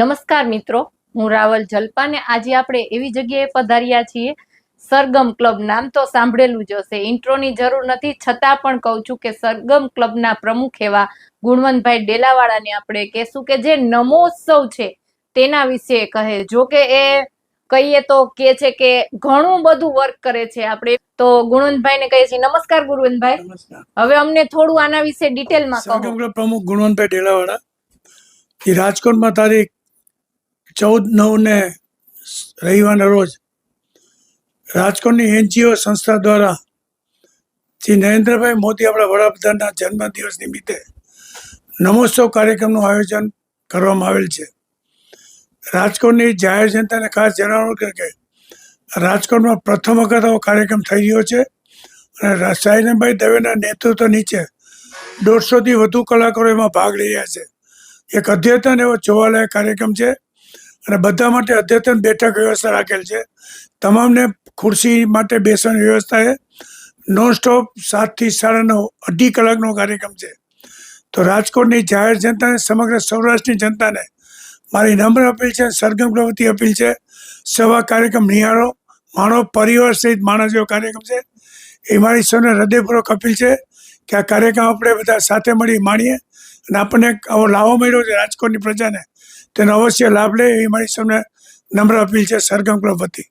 નમસ્કાર મિત્રો હું રાવલ જલપા ને આજે આપણે એવી જગ્યાએ પધાર્યા છીએ. સરગમ ક્લબ નામ તો સાંભળેલું જ હશે. ઇન્ટ્રોની જરૂર નથી છતાં પણ કહું છું કે સરગમ ક્લબના પ્રમુખ એવા ગુણવંતભાઈ ડેલાવાળાને આપણે કહેશું કે જે નમોત્સવ છે તેના વિશે કહે. જો કે એ કહીએ તો કે છે કે ઘણું બધું વર્ક કરે છે આપણે. તો ગુણવંતભાઈ ને કહીએ છીએ નમસ્કાર ગુણવંતભાઈ. હવે અમને થોડું આના વિશે ડિટેલમાં કહો. પ્રમુખ ગુણવંતભાઈ ડેલાવાળા. એ રાજકોટમાં તારીખ ચૌદ નવ ને રવિવારના રોજ રાજકોટની એનજીઓ સંસ્થા દ્વારા શ્રી નરેન્દ્રભાઈ મોદી આપણા વડાપ્રધાનના જન્મદિવસ નિમિત્તે નમોત્સવ કાર્યક્રમનું આયોજન કરવામાં આવેલ છે. રાજકોટની જાહેર જનતાને ખાસ જણાવવાનું કે રાજકોટમાં પ્રથમ વખત આવો કાર્યક્રમ થઈ રહ્યો છે અને સાયનભાઈ દવેના નેતૃત્વ નીચે દોઢસોથી વધુ કલાકારો એમાં ભાગ લઈ રહ્યા છે. એક અદ્યતન એવો જોવાલાયક કાર્યક્રમ છે. અને બધા માટે અદ્યતન બેઠક વ્યવસ્થા રાખેલ છે. તમામને ખુરશી માટે બેસવાની વ્યવસ્થા છે. નોન સ્ટોપ સાતથી સાડા નવ અઢી કલાકનો કાર્યક્રમ છે. તો રાજકોટની જાહેર જનતાને, સમગ્ર સૌરાષ્ટ્રની જનતાને મારી નમ્ર અપીલ છે, સરગમ પ્રવૃત્તિ અપીલ છે, સવા કાર્યક્રમ નિહાળો, માણો પરિવાર સહિત માણસ જેવો કાર્યક્રમ છે. એ મારી સૌને હૃદયપૂર્વક અપીલ છે. કે આ કાર્યક્રમ આપણે બધા સાથે મળી માણીએ અને આપણને આવો લાવો મળ્યો છે રાજકોટની પ્રજાને તેનો અવશ્ય લાભ લે એવી મારી સૌને નમ્ર અપીલ છે સરગમ ક્લબ વતી.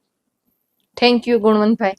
Thank you Gunvantbhai.